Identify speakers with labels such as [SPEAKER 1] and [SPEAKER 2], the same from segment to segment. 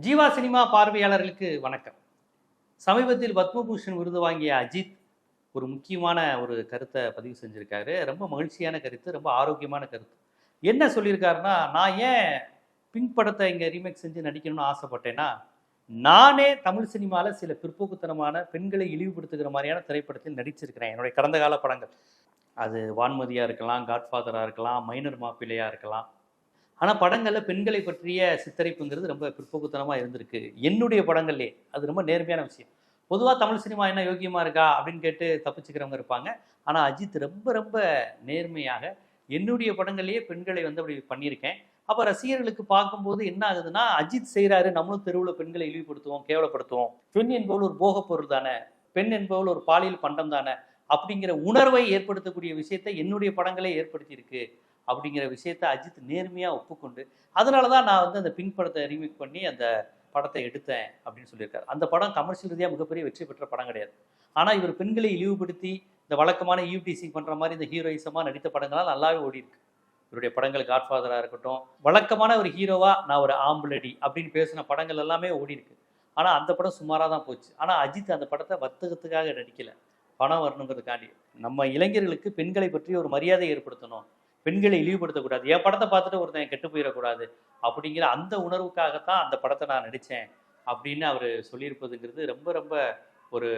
[SPEAKER 1] Jeeva cinema பார்வையாளர்களுக்கு வணக்கம். சமீபத்தில் பத்மபூஷன் விருது வாங்கிய அஜித் ஒரு முக்கியமான ஒரு கருத்தை பதிவு செஞ்சுருக்காரு. ரொம்ப மகிழ்ச்சியான கருத்து ரொம்ப ஆரோக்கியமான கருத்து. என்ன சொல்லியிருக்காருன்னா நான் ஏன் பிங்க் படத்தை இங்கே ரீமேக் செஞ்சு நடிக்கணும்னு ஆசைப்பட்டேன்னா நானே தமிழ் சினிமாவில் சில பிற்போக்குத்தனமான பெண்களை இழிவுபடுத்துகிற மாதிரியான திரைப்படத்தில் நடிச்சிருக்கிறேன். என்னுடைய கடந்த கால படங்கள். அது வான்மதியாக இருக்கலாம் காட்ஃபாதராக இருக்கலாம் மைனர் மாப்பிள்ளையாக இருக்கலாம். ஆனால் படங்களில் பெண்களை பற்றிய சித்தரிப்புங்கிறது ரொம்ப பிற்போக்குத்தனமாக இருந்திருக்கு. என்னுடைய படங்கள்லே. அது ரொம்ப நேர்மையான விஷயம். பொதுவாக தமிழ் சினிமா என்ன யோக்கியமாக இருக்கா அப்படின்னு கேட்டு தப்பிச்சுக்கிறவங்க இருப்பாங்க. ஆனால் அஜித் ரொம்ப ரொம்ப நேர்மையாக என்னுடைய படங்கள்லேயே பெண்களை வந்து அப்படி பண்ணியிருக்கேன். அப்போ ரசிகர்களுக்கு பார்க்கும்போது என்ன ஆகுதுன்னா அஜித் செய்கிறாரு நம்மளும் தெருவில் பெண்களை இழிவுபடுத்துவோம் கேவலப்படுத்துவோம். பெண் என்பவள் ஒரு போக பொருள் தானே. பெண் என்பவள் ஒரு பாலியல் பண்டம் தானே. அப்படிங்கிற உணர்வை ஏற்படுத்தக்கூடிய விஷயத்தை என்னுடைய படங்களே ஏற்படுத்தியிருக்கு. அப்படிங்கிற விஷயத்த அஜித் நேர்மையாக ஒப்புக்கொண்டு அதனால தான் நான் வந்து அந்த பிங்க் படத்தை ரீமேக் பண்ணி அந்த படத்தை எடுத்தேன் அப்படின்னு சொல்லியிருக்காரு. அந்த படம் கமர்ஷியல் ரீதியாக மிகப்பெரிய வெற்றி பெற்ற படம் கிடையாது. ஆனால் இவர் பெண்களை இழிவுபடுத்தி இந்த வழக்கமான யூடிசி பண்ணுற மாதிரி இந்த ஹீரோயிசமாக நடித்த படங்கள்லாம் நல்லாவே ஓடி இருக்கு. இவருடைய படங்கள் காட்ஃபாதராக இருக்கட்டும் வழக்கமான ஒரு ஹீரோவாக நான் ஒரு ஆம்புலடி அப்படின்னு பேசின படங்கள் எல்லாமே ஓடி இருக்கு. ஆனால் அந்த படம் சுமாராக தான் போச்சு. ஆனால் அஜித் அந்த படத்தை வர்த்தகத்துக்காக நடிக்கலை. பணம் வரணுங்கிறதுக்காண்டி. நம்ம இளைஞர்களுக்கு பெண்களை பற்றி ஒரு மரியாதை ஏற்படுத்தணும். பெண்களை இழிவுபடுத்தக்கூடாது. என் படத்தை பார்த்துட்டு ஒருத்தன் கெட்டு போயிடக்கூடாது. அப்படிங்கிற அந்த உணர்வுக்காகத்தான் அந்த படத்தை நான் நடித்தேன் அப்படின்னு அவர் சொல்லியிருப்பதுங்கிறது ரொம்ப ரொம்ப ஒரு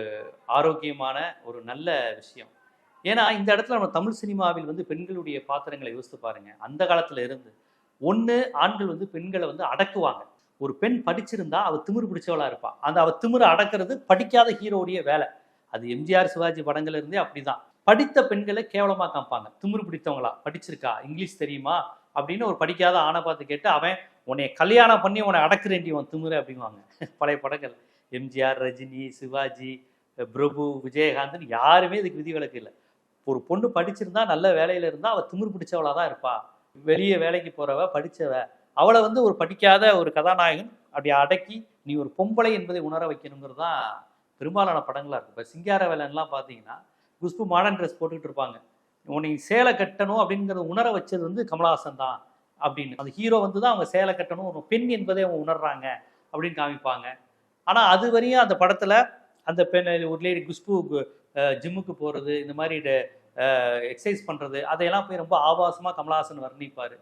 [SPEAKER 1] ஆரோக்கியமான ஒரு நல்ல விஷயம். ஏன்னா இந்த இடத்துல நம்ம தமிழ் சினிமாவில் வந்து பெண்களுடைய பாத்திரங்களை யோசித்து பாருங்க. அந்த காலத்துல இருந்து ஒன்று ஆண்கள் வந்து பெண்களை வந்து அடக்குவாங்க. ஒரு பெண் படிச்சிருந்தா அவ திமிரு பிடிச்சவளா இருப்பா. அந்த அவ திமிரு அடக்கிறது படிக்காத ஹீரோடைய வேலை. அது எம்ஜிஆர் சிவாஜி படங்கள்ல இருந்தே அப்படிதான். படித்த பெண்களை கேவலமாக காமிப்பாங்க. திமிரு பிடித்தவங்களா? படிச்சிருக்கா? இங்கிலீஷ் தெரியுமா? அப்படின்னு ஒரு படிக்காத ஆணை பார்த்து கேட்டு அவன் உன்னை கல்யாணம் பண்ணி உன்னை அடக்குறேன்டி உன் திமிரு அப்படிங்குவாங்க பழைய படங்கள். எம்ஜிஆர் ரஜினி சிவாஜி பிரபு விஜயகாந்த்னு யாருமே இதுக்கு விதிவிலக்கு இல்லை. ஒரு பொண்ணு படிச்சிருந்தா நல்ல வேலையில இருந்தா அவள் திமிரு பிடிச்சவளா தான் இருப்பா. வெளியே வேலைக்கு போறவ படித்தவ அவளை வந்து ஒரு படிக்காத ஒரு கதாநாயகன் அப்படி அடக்கி நீ ஒரு பொம்பளை என்பதை உணர வைக்கணுங்கிறது தான் பெரும்பாலான படங்களாக இருக்கு. இப்போ சிங்கார வேலைன்லாம் பார்த்தீங்கன்னா குஷ்பு மாடர்ன் ட்ரெஸ் போட்டுக்கிட்டு இருப்பாங்க. உன்னை சேலை கட்டணும் அப்படிங்கிறத உணர வச்சது வந்து கமலஹாசன் தான் அப்படின்னு. அந்த ஹீரோ வந்து தான் அவங்க சேலை கட்டணும் ஒரு பெண் என்பதை அவங்க உணர்றாங்க அப்படின்னு காமிப்பாங்க. ஆனால் அது வரையும் அந்த படத்தில் அந்த பெண் ஒரு லேடி குஷ்பு ஜிம்முக்கு போகிறது இந்த மாதிரி எக்ஸசைஸ் பண்ணுறது அதையெல்லாம் போய் ரொம்ப ஆபாசமாக கமலஹாசன் வர்ணிப்பார்.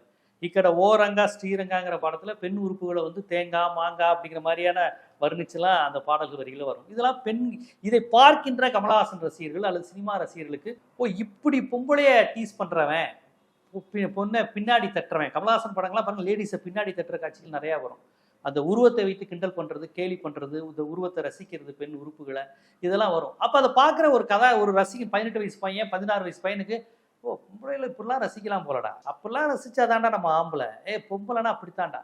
[SPEAKER 1] இக்கட ஓரங்கா ஸ்ரீரங்காங்கிற படத்தில் பெண் உறுப்புகளை வந்து தேங்காய் மாங்காய் அப்படிங்கிற மாதிரியான வர்ணிச்செல்லாம் அந்த பாடல்கள் வரிகளில் வரும். இதெல்லாம் பெண் இதை பார்க்கின்ற கமலஹாசன் ரசிகர்கள் அல்லது சினிமா ரசிகர்களுக்கு ஓ இப்படி பொம்பளைய டீஸ் பண்ணுறவன் பொண்ணை பின்னாடி தட்டுறவன். கமலஹாசன் படங்கள்லாம் பாருங்கள் லேடிஸை பின்னாடி தட்டுற காட்சிகள் நிறையா வரும். அந்த உருவத்தை வைத்து கிண்டல் பண்ணுறது கேலி பண்ணுறது இந்த உருவத்தை ரசிக்கிறது பெண் உறுப்புகளை இதெல்லாம் வரும். அப்போ அதை பார்க்குற ஒரு கதை ஒரு ரசிகன் பதினெட்டு வயசு பையன் பதினாறு வயசு பையனுக்கு ஓ பொம்பளைகளை இப்படிலாம் ரசிக்கலாம் போலடா. அப்படிலாம் ரசிச்சாதான்டா நம்ம ஆம்பளை. ஏ பொம்பளைனா அப்படித்தான்டா.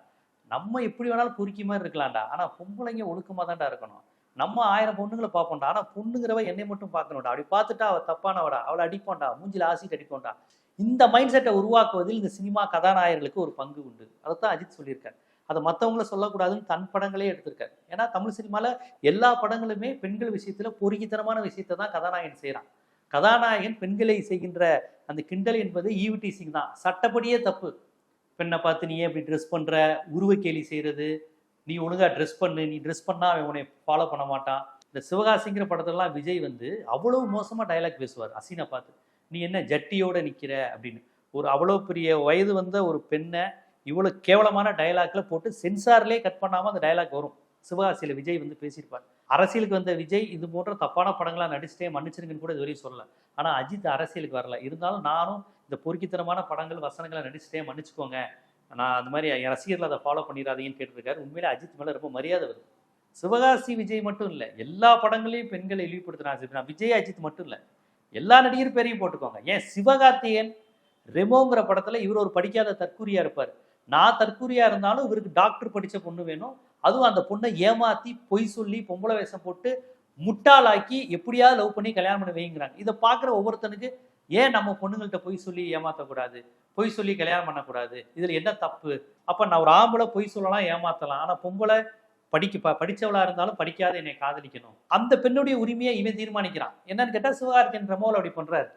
[SPEAKER 1] நம்ம எப்படி வேணாலும் பொறுக்கி மாதிரி இருக்கலாம்டா. ஆனால் பொம்பளைங்க ஒழுக்கமாக தான்டா இருக்கணும். நம்ம ஆயிரம் பொண்ணுங்களை பார்ப்போம்டா. ஆனால் பொண்ணுங்கிறவ என்னை மட்டும் பார்க்கணும்டா. அப்படி பார்த்துட்டா அவள் தப்பானவடா. அவளை அடிப்போம்டா. மூஞ்சில் ஆசிட் அடிப்போம்டா இந்த மைண்ட் செட்டை உருவாக்குவதில் இந்த சினிமா கதாநாயகர்களுக்கு ஒரு பங்கு உண்டு. அதைத்தான் அஜித் சொல்லியிருக்காரு. அதை மற்றவங்கள சொல்லக்கூடாதுன்னு தன் படங்களே எடுத்திருக்காரு. ஏன்னா தமிழ் சினிமாவில் எல்லா படங்களுமே பெண்கள் விஷயத்தில் பொறுக்கித்தனமான விஷயத்தை தான் கதாநாயகன் செய்கிறான் கதாநாயகன் பெண்களை செய்கின்ற அந்த கிண்டல் என்பது ஈவிடிசிங் தான். சட்டப்படியே தப்பு. பெண்ணை பார்த்து நீ ஏன் இப்படி ட்ரெஸ் பண்ணுற உருவ கேலி செய்கிறது நீ ஒழுங்காக ட்ரெஸ் பண்ணு. நீ ட்ரெஸ் பண்ணால் அவன் உன்னை ஃபாலோ பண்ண மாட்டான். இந்த சிவகாசிங்கிற படத்துலலாம் விஜய் வந்து அவ்வளோ மோசமாக டைலாக் பேசுவார். அசீனை பார்த்து நீ என்ன ஜட்டியோடு நிற்கிற அப்படின்னு. ஒரு அவ்வளோ பெரிய வயது வந்த ஒரு பெண்ணை இவ்வளோ கேவலமான டைலாக்ல போட்டு சென்சார்லேயே கட் பண்ணாமல் அந்த டைலாக் வரும். சிவகாசியில் விஜய் வந்து பேசியிருப்பார். அரசியலுக்கு வந்த விஜய் இது போன்ற தப்பான படங்களாக நடிச்சுட்டே மன்னிச்சிருங்கன்னு கூட இதுவரையும் சொல்லலை. ஆனால் அஜித் அரசியலுக்கு வரல. இருந்தாலும் நானும் இந்த பொறுக்கித்தனமான படங்கள் வசனங்களை நடிச்சுட்டே மன்னிச்சுக்கோங்க. நான் அந்த மாதிரி என் ரசிகர்கள் அதை ஃபாலோ பண்ணிடாதீங்கன்னு கேட்டிருக்காரு. உண்மையிலே அஜித் மேலே ரொம்ப மரியாதை வருது சிவகாசி விஜய் மட்டும் இல்லை. எல்லா படங்களையும் பெண்களை இழிவுபடுத்துறாங்க நான் விஜய் அஜித் மட்டும் இல்லை. எல்லா நடிகர் பேரையும் போட்டுக்கோங்க. ஏன் சிவகார்த்தியன் ரெமோங்கிற படத்தில் இவர் ஒரு படிக்காத தற்கூரியா இருப்பார். நான் தற்கூரியா இருந்தாலும் இவருக்கு டாக்டர் படித்த பொண்ணு வேணும். அதுவும் அந்த பொண்ணை ஏமாத்தி பொய் சொல்லி பொம்பளை வேஷம் போட்டு முட்டாளாக்கி எப்படியாவது லவ் பண்ணி கல்யாணம் பண்ணி வைங்கிறாங்க இதை பார்க்குற ஒவ்வொருத்தனுக்கு ஏன் நம்ம பொண்ணுங்கள்ட்ட பொய் சொல்லி ஏமாற்றக்கூடாது பொய் சொல்லி கல்யாணம் பண்ணக்கூடாது இதில் என்ன தப்பு? அப்போ நான் ஒரு ஆம்பளை பொய் சொல்லலாம் ஏமாற்றலாம் ஆனால் பொம்பளை படிக்க படித்தவளாக இருந்தாலும் படிக்காத என்னை காதலிக்கணும். அந்த பெண்ணுடைய உரிமையை இவன் தீர்மானிக்கிறான். என்னன்னு கேட்டால் சிவகார்த்தியன் பிரமோல் அப்படி பண்ணுறாரு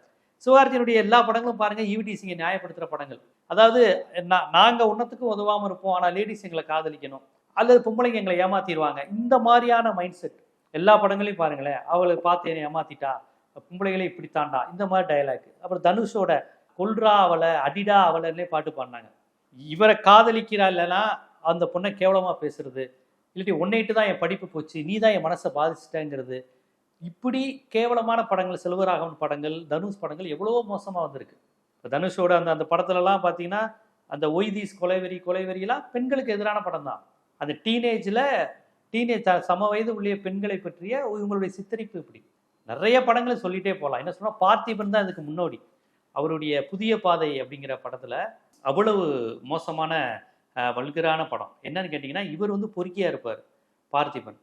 [SPEAKER 1] சிவகார்த்தியனுடைய எல்லா படங்களும் பாருங்கள் ஈவிடிசிங்க நியாயப்படுத்துகிற படங்கள். அதாவது நான் நாங்கள் உன்னத்துக்கும் உதவாமல் இருப்போம் ஆனால் லேடிஸ் எங்களை காதலிக்கணும். அல்லது பொம்பளைங்க எங்களை ஏமாத்திடுவாங்க இந்த மாதிரியான மைண்ட் செட் எல்லா படங்களையும் பாருங்களேன். அவளை பார்த்து என்னை ஏமாத்திட்டா? பொம்பளைகளே இப்படித்தாண்டா? இந்த மாதிரி டயலாக் அப்புறம் தனுஷோட கொல்றா அவளை அடிடா அவளைன்னே பாட்டு பாடினாங்க. இவரை காதலிக்கிறா இல்லைன்னா அந்த பொண்ணை கேவலமாக பேசுறது. இல்லாட்டி உன்னைட்டு தான் என் படிப்பு போச்சு. நீ தான் என் மனசை பாதிச்சிட்டேங்கிறது. இப்படி கேவலமான படங்கள் செல்வராகவன் படங்கள் தனுஷ் படங்கள் எவ்வளோ மோசமாக வந்திருக்கு. இப்போ தனுஷோட அந்த அந்த படத்துலலாம் பார்த்தீங்கன்னா அந்த ஒய்தீஸ் கொலைவெறி கொலைவெறியெல்லாம் பெண்களுக்கு எதிரான படம் தான் அந்த டீனேஜில் டீனேஜ் சம வயது உள்ள பெண்களை பற்றிய இவங்களுடைய சித்தரிப்பு இப்படி. நிறைய படங்களை சொல்லிட்டே போகலாம் என்ன சொன்னால் பார்த்திபன் தான் இதுக்கு முன்னோடி. அவருடைய புதிய பாதை அப்படிங்கிற படத்தில் அவ்வளவு மோசமான வல்கரான படம். என்னன்னு கேட்டிங்கன்னா இவர் வந்து பொறுக்கியாக இருப்பார் பார்த்திபன்.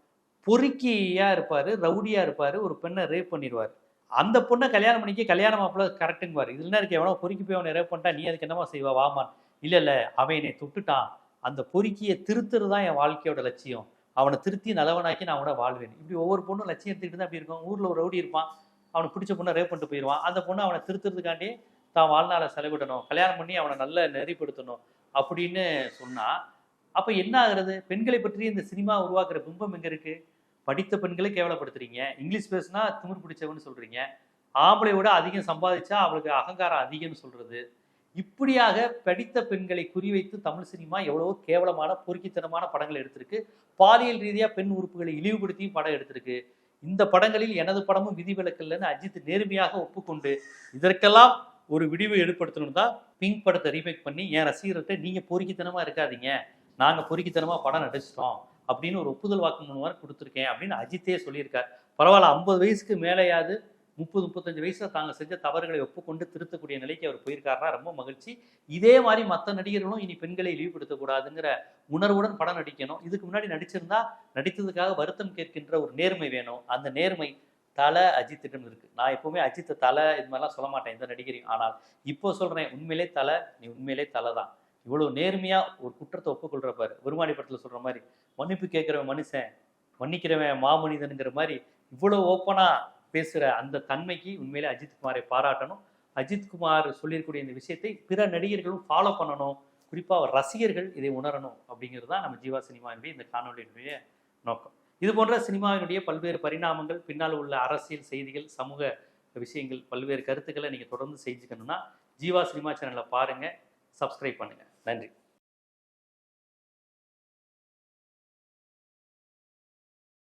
[SPEAKER 1] பொறுக்கியாக இருப்பார் ரவுடியாக இருப்பார் ஒரு பெண்ணை ரேப் பண்ணிடுவார். அந்த பொண்ணை கல்யாணம் பண்ணிக்க கல்யாணம் மாப்பிள்ள கரெக்டுங்குவார் இதுல என்ன இருக்கு? எவனோ பொறுக்கி போய் அவனை ரேப் பண்ணிட்டா நீ அதுக்கு என்னமா செய்வா? வாமான் இல்லை இல்லை அவன் என்னை தொட்டுட்டான். அந்த பொறுக்கியை திருத்துறது தான் என் வாழ்க்கையோட லட்சியம். அவனை திருத்தி நல்லவனாக்கி நான் கூட வாழ்வேன். இப்படி ஒவ்வொரு பொண்ணும் லட்சியம் எடுத்துக்கிட்டு தான் அப்படி இருக்கும் ஊரில் ஒரு ரவுடி இருப்பான். அவனுக்கு பிடிச்ச பொண்ணை ரேப் பண்ணிட்டு போயிடுவான். அந்த பொண்ணு அவனை திருத்துறதுக்காண்டி தான் வாழ்நாளை செலவிடணும். கல்யாணம் பண்ணி அவனை நல்ல நெறிப்படுத்தணும் அப்படின்னு சொன்னால் அப்போ என்ன ஆகுறது? பெண்களை பற்றி இந்த சினிமா உருவாக்குற பிம்பம் எங்கே இருக்கு? படித்த பெண்களை கேவலப்படுத்துறீங்க. இங்கிலீஷ் பேசுனா திமிர் பிடிச்சவன்னு சொல்கிறீங்க ஆம்பளை விட அதிகம் சம்பாதிச்சா அவளுக்கு அகங்காரம் அதிகம்னு சொல்கிறது இப்படியாக படித்த பெண்களை குறிவைத்து தமிழ் சினிமா எவ்வளவோ கேவலமான பொறுக்கித்தனமான படங்கள் எடுத்திருக்கு. பாலியல் ரீதியாக பெண் உறுப்புகளை இழிவுபடுத்தியும் படம் எடுத்திருக்கு. இந்த படங்களில் எனது படமும் விதிவிலக்கில்லைன்னு அஜித் நேர்மையாக ஒப்புக்கொண்டு இதற்கெல்லாம் ஒரு விடிவு ஏற்படுத்தணும் தான் பிங்க் படத்தை ரீமேக் பண்ணி என் ரசிகர்கிட்ட நீங்கள் பொறுக்கித்தனமாக இருக்காதீங்க. நாங்கள் பொறுக்கித்தனமாக படம் நடிச்சிட்டோம். அப்படின்னு ஒரு ஒப்புதல் வாக்குமூலம் மாதிரி கொடுத்துருக்கேன் அப்படின்னு அஜித்தே சொல்லியிருக்கார். பரவாயில்ல ஐம்பது வயசுக்கு மேலேயாவது முப்பது முப்பத்தஞ்சு வயசுல தாங்க செஞ்ச தவறுகளை ஒப்புக்கொண்டு திருத்தக்கூடிய நிலைக்கு அவர் போயிருக்காருன்னா ரொம்ப மகிழ்ச்சி. இதே மாதிரி மற்ற நடிகர்களும் இனி பெண்களை இழிவுபடுத்தக்கூடாதுங்கிற உணர்வுடன் படம் நடிக்கணும். இதுக்கு முன்னாடி நடிச்சிருந்தா நடித்ததுக்காக வருத்தம் கேட்கின்ற ஒரு நேர்மை வேணும். அந்த நேர்மை தலை அஜித்திடம் இருக்கு. நான் எப்பவுமே அஜித்தை தலை இது மாதிரிலாம் சொல்ல மாட்டேன் எந்த நடிகரையும். ஆனால் இப்போ சொல்றேன் உண்மையிலே தலை நீ உண்மையிலே தலை தான் இவ்வளவு நேர்மையா ஒரு குற்றத்தை ஒப்புக்கொள்கிறப்பாரு வருமானி படத்துல சொல்ற மாதிரி மன்னிப்பு கேட்கிறவன் மனுஷன் மன்னிக்கிறவன் மாமனிதனுங்கிற மாதிரி இவ்வளவு ஓப்பனா பேசுகிற அந்த தன்மைக்கு உண்மையிலே அஜித் குமாரை பாராட்டணும். அஜித் குமார் சொல்லியிருக்கக்கூடிய இந்த விஷயத்தை பிற நடிகர்களும் ஃபாலோ பண்ணணும். குறிப்பாக ரசிகர்கள் இதை உணரணும் அப்படிங்கிறது தான் நம்ம ஜீவா சினிமாவினுடைய இந்த காணொலியினுடைய நோக்கம். இது போன்ற சினிமாவினுடைய பல்வேறு பரிணாமங்கள் பின்னால் உள்ள அரசியல் செய்திகள் சமூக விஷயங்கள் பல்வேறு கருத்துக்களை நீங்கள் தொடர்ந்து செஞ்சுக்கணும்னா ஜீவா சினிமா சேனலை பாருங்கள் சப்ஸ்கிரைப் பண்ணுங்கள் நன்றி.